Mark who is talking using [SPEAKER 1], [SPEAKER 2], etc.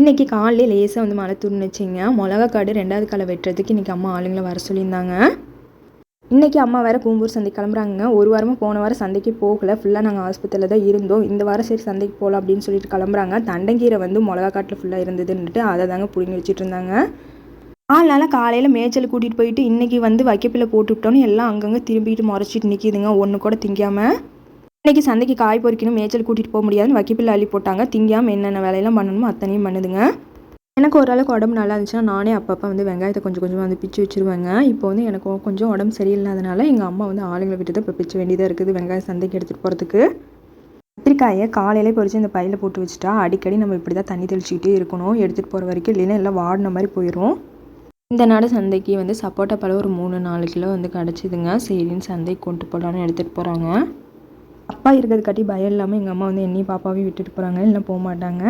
[SPEAKER 1] இன்றைக்கி காலையிலே லேசாக வந்து மழை தூர்னுச்சிங்க மிளகா காடு ரெண்டாவது களை வெட்டுறதுக்கு இன்றைக்கி அம்மா ஆளுங்களை வர சொல்லியிருந்தாங்க. இன்றைக்கி அம்மா வேறு கூம்பூர் சந்தைக்கு கிளம்புறாங்க. ஒரு வாரமாக போன வாரம் சந்தைக்கு போகல. ஃபுல்லாக நாங்கள் ஆஸ்பத்திரியில் தான் இருந்தோம். இந்த வாரம் சரி சந்தைக்கு போகலாம் அப்படின்னு சொல்லிட்டு கிளம்புறாங்க. தண்டங்கீரை வந்து மிளகா காட்டில் ஃபுல்லாக இருந்ததுன்னுட்டு அதை தாங்க பிடிங்கி வச்சுட்டு இருந்தாங்க. நாலு நாளாக காலையில் மேய்ச்சல் கூட்டிகிட்டு போயிட்டு இன்றைக்கி வந்து வைக்கப்பில் போட்டு விட்டோன்னு எல்லாம் அங்கங்கே திரும்பிட்டு முறைச்சிட்டு நிற்கிதுங்க ஒன்று கூட திங்காமல் இன்றைக்கி சந்தைக்கு காய் பொறிக்கணும் மேய்ச்சல் கூட்டிகிட்டு போக முடியாதுன்னு வைக்கப்பில் அள்ளி போட்டாங்க. திங்காமல் என்னென்ன வேலையெல்லாம் பண்ணணுமோ அத்தனையும் பண்ணுதுங்க. எனக்கு ஓரளவுக்கு உடம்பு நல்லா இருந்துச்சுன்னா நானே அப்பப்போ வந்து வெங்காயத்தை கொஞ்சம் கொஞ்சமாக வந்து பிச்சு வச்சுருவேங்க. இப்போ வந்து எனக்கு கொஞ்சம் உடம்பு சரியில்லாதனால எங்கள் அம்மா வந்து ஆளுங்களை விட்டு தான் இப்போ பிச்ச வேண்டியதாக இருக்குது வெங்காயம் சந்தைக்கு எடுத்துகிட்டு போகிறதுக்கு கத்திரிக்காயை காலையிலே பொறிச்சு இந்த பையில் போட்டு வச்சுட்டா அடிக்கடி நம்ம இப்படி தான் தண்ணி தெளிச்சிக்கிட்டே இருக்கணும். எடுத்துகிட்டு போகிற வரைக்கும் இல்லைன்னா எல்லாம் வாடின மாதிரி போயிடும் இந்த நாடு சந்தைக்கு வந்து சப்போட்டா பழம் ஒரு மூணு நாலு கிலோ வந்து கிடச்சிதுங்க. சரின்னு சந்தைக்கு கொண்டு போகலான்னு எடுத்துகிட்டு போகிறாங்க அப்பா இருக்கிறது காட்டி பயம் இல்லாமல் எங்கள் அம்மா வந்து என்னையும் பாப்பாவையும் விட்டுட்டு போகிறாங்க இல்லை போக மாட்டாங்க.